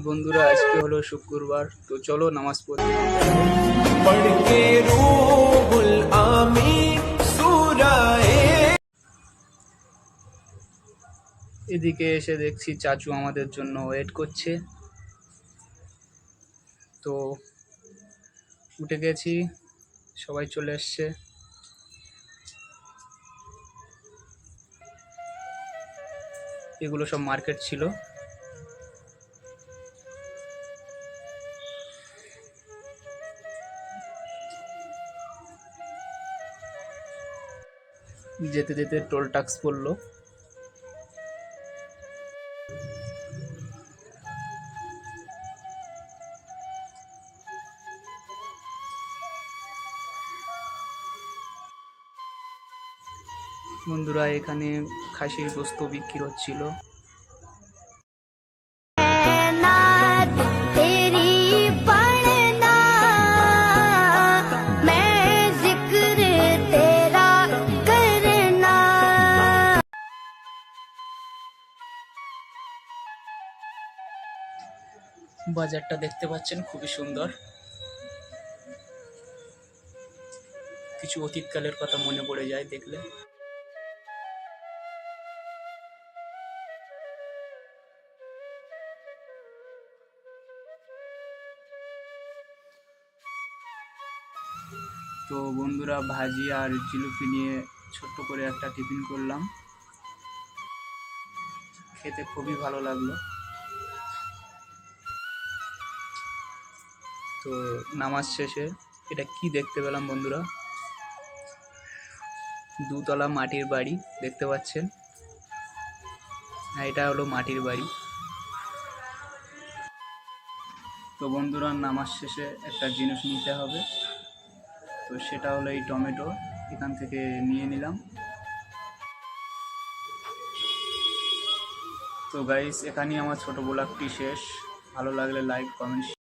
বন্ধুরা, আজকে হলো শুক্রবার, তো চলো নামাজ পড়ি। এদিকে এসে দেখছি চাচু আমাদের জন্য ওয়েট করছে। তো উঠে গেছি, সবাই চলে এসছে। এগুলো সব মার্কেট ছিল। যেতে যেতে টোল ট্যাক্স পড়ল। বন্ধুরা এখানে খাসির গোস্ত বিক্রি হচ্ছিল। বাজারটা দেখতে পাচ্ছেন, খুবই সুন্দর। কিছু অতীতকালের কথা মনে পড়ে যায় দেখলে। তো বন্ধুরা, ভাজি আর জিলুপি নিয়ে ছোট্ট করে একটা টিফিন করলাম। খেতে খুবই ভালো লাগল। তো নামাজ শেষে এটা কি দেখতে পেলাম বন্ধুরা? দুতলা মাটির বাড়ি, দেখতে পাচ্ছেন? হ্যাঁ এটা হলো মাটির বাড়ি। তো বন্ধুরা, নামাজ শেষে একটা জিনিস নিতে হবে। তো সেটা হলো এই টমেটো, এখান থেকে নিয়ে নিলাম। তো গাইস এখানেই আমার ছোট ব্লগটি শেষ। ভালো লাগলে লাইক কমেন্ট